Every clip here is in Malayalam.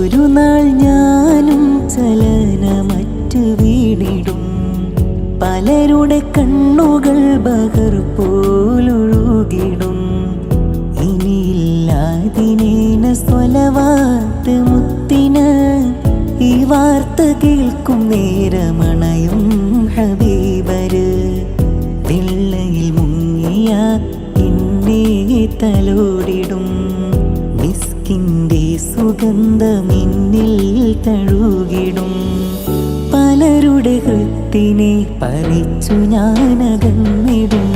ഒരു നാൾ ഞാനും ചലനമറ്റ് വീടിടും പലരുടെ കണ്ണുകൾ ബകർ പോലൊഴുകിടും. ഇനിയില്ലാതിനേന സ്വലവാത്ത് മുത്തിന് ഈ വാർത്ത കേൾക്കും നേരമണയും ഹബീബര്. വെള്ളയിൽ മുങ്ങിയ പിന്നെ തലോടിടും. സുഗന്ധമിന്നിൽ തഴുകിടും. പലരുടെ ഹൃത്തിനെ പറിച്ചു ഞാനകന്നിടും.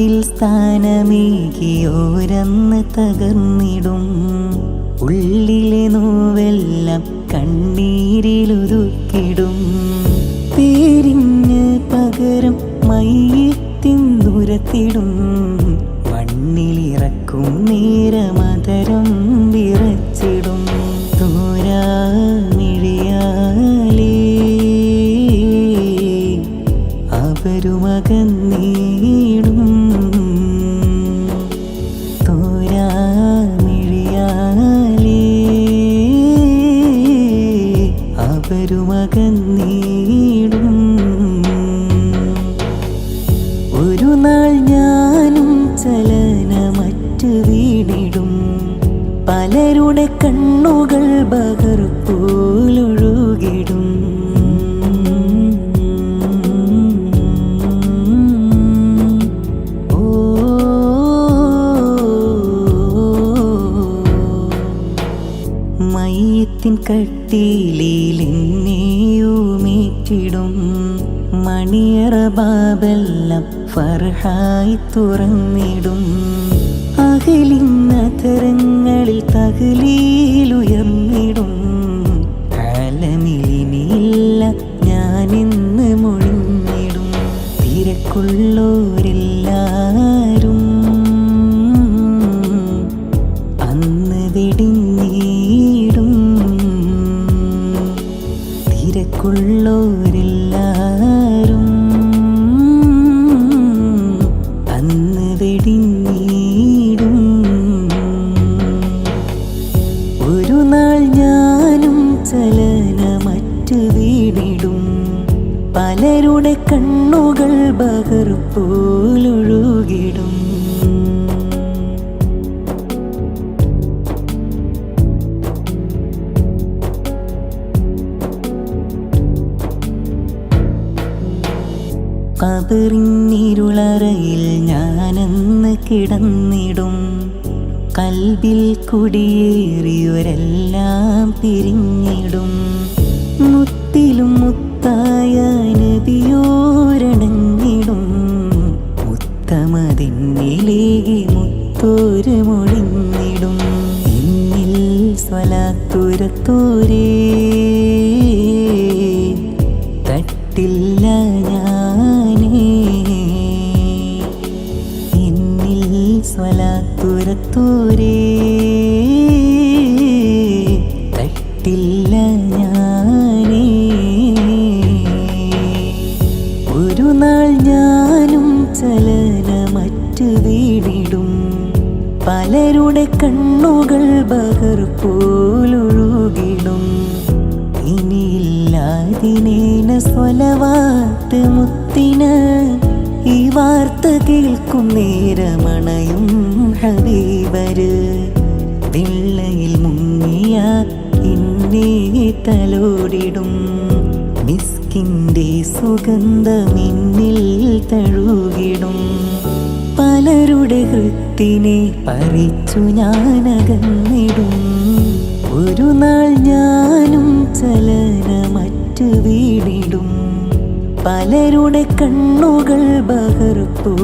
കൽബിൽ സ്ഥാനമേകിയോരന്ന് തകർന്നിടും. ഉള്ളിലെ നോവെല്ലാം കണ്ണീരിലൊതുക്കിടും പേരിന് പകരം മയ്യത്തിൻ ദൂരത്തിടും. മണ്ണിലിറക്കും നേരമതരം ചലനമറ്റ് വീടിടും പലരുടെ കണ്ണുകൾ ബഹർ പോലൊഴുകിടും ഓ മയ്യത്തിൻ കട്ടിയിലെന്നെയുമേറ്റിടും മണിയറ ബാബെല്ലാം ഫർഹായി തുറന്നിടും. അകലിന്നതരങ്ങളിൽ തകലീലുയർന്നിടും കാലമിലിനിയില്ല ഞാനിന്ന് മുഴിഞ്ഞിടും തിരക്കുള്ളോരെല്ലാരും അന്ന് വെടിഞ്ഞിടും. തിരക്കുള്ളോരെല്ലാരും പലരുടെ കണ്ണുകൾ ബഹർ പോലൊഴുകിടും കബറിഞ്ഞിരുളറയിൽ ഞാനെന്ന് കിടന്നിടും. കൽവിൽ കുടിയേറിയൊരെല്ലാം പിരിഞ്ഞിടും മുത്തിലും ചലനമറ്റ് വീടിടും. പലരുടെ കണ്ണുകൾ ബഹർ പോലൊഴുകിടും. ഇനിയില്ലാതിനേന സ്വലവാത്ത് മുത്തിന് ഈ വാർത്ത കേൾക്കും നേരമണയും ഹബീബര് വെള്ളയിൽ മുങ്ങിയ ഇന്നേ തലോടിടും. മിസ്കിന്റെ സുഗന്ധമിന്നിൽ തഴുകിടും. പലരുടെ ഹൃത്തിനെ പറിച്ചു ഞാനകന്നിടും. ഒരു നാൾ ഞാനും ചലനമറ്റ് വീടിടും പലരുടെ കണ്ണുകൾ ബഹർ പോ